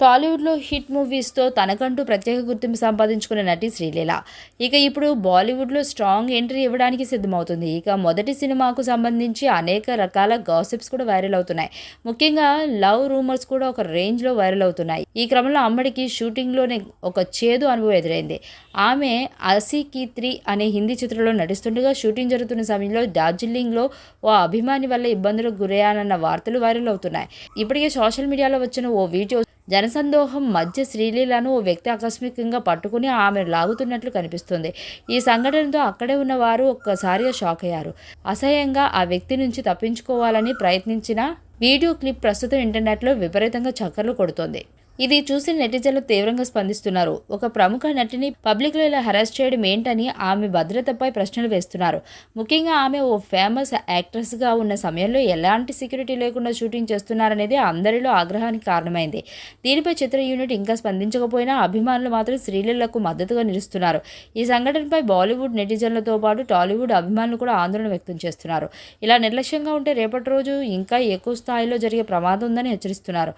టాలీవుడ్లో హిట్ మూవీస్తో తనకంటూ ప్రత్యేక గుర్తింపు సంపాదించుకున్న నటి శ్రీలీల. ఇక ఇప్పుడు బాలీవుడ్లో స్ట్రాంగ్ ఎంట్రీ ఇవ్వడానికి సిద్ధమవుతుంది. ఇక మొదటి సినిమాకు సంబంధించి అనేక రకాల గాసిప్స్ కూడా వైరల్ అవుతున్నాయి. ముఖ్యంగా లవ్ రూమర్స్ కూడా ఒక రేంజ్లో వైరల్ అవుతున్నాయి. ఈ క్రమంలో అమ్మడికి షూటింగ్లోనే ఒక చేదు అనుభవం ఎదురైంది. ఆమె అసీ కీ త్రీ అనే హిందీ చిత్రంలో నటిస్తుండగా షూటింగ్ జరుగుతున్న సమయంలో డార్జిలింగ్లో ఓ అభిమాని వల్ల ఇబ్బందులకు గురయ్యానన్న వార్తలు వైరల్ అవుతున్నాయి. ఇప్పటికే సోషల్ మీడియాలో వచ్చిన ఓ వీడియో జనసందోహం మధ్య శ్రీలీలను ఓ వ్యక్తి ఆకస్మికంగా పట్టుకుని ఆమె లాగుతున్నట్లు కనిపిస్తుంది. ఈ సంఘటనతో అక్కడే ఉన్న వారు ఒక్కసారిగా షాక్ అయ్యారు. అసహ్యంగా ఆ వ్యక్తి నుంచి తప్పించుకోవాలని ప్రయత్నించిన వీడియో క్లిప్ ప్రస్తుతం ఇంటర్నెట్లో విపరీతంగా చక్కర్లు కొడుతోంది. ఇది చూసి నెటిజన్లు తీవ్రంగా స్పందిస్తున్నారు. ఒక ప్రముఖ నటిని పబ్లిక్లో ఇలా హెరాస్ చేయడం ఏంటని ఆమె భద్రతపై ప్రశ్నలు వేస్తున్నారు. ముఖ్యంగా ఆమె ఓ ఫేమస్ యాక్ట్రెస్గా ఉన్న సమయంలో ఎలాంటి సెక్యూరిటీ లేకుండా షూటింగ్ చేస్తున్నారనేది అందరిలో ఆగ్రహానికి కారణమైంది. దీనిపై చిత్ర యూనిట్ ఇంకా స్పందించకపోయినా అభిమానులు మాత్రం శ్రీలీలకు మద్దతుగా నిలుస్తున్నారు. ఈ సంఘటనపై బాలీవుడ్ నెటిజన్లతో పాటు టాలీవుడ్ అభిమానులు కూడా ఆందోళన వ్యక్తం చేస్తున్నారు. ఇలా నిర్లక్ష్యంగా ఉంటే రేపటి రోజు ఇంకా ఎక్కువ స్థాయిలో జరిగే ప్రమాదం ఉందని హెచ్చరిస్తున్నారు.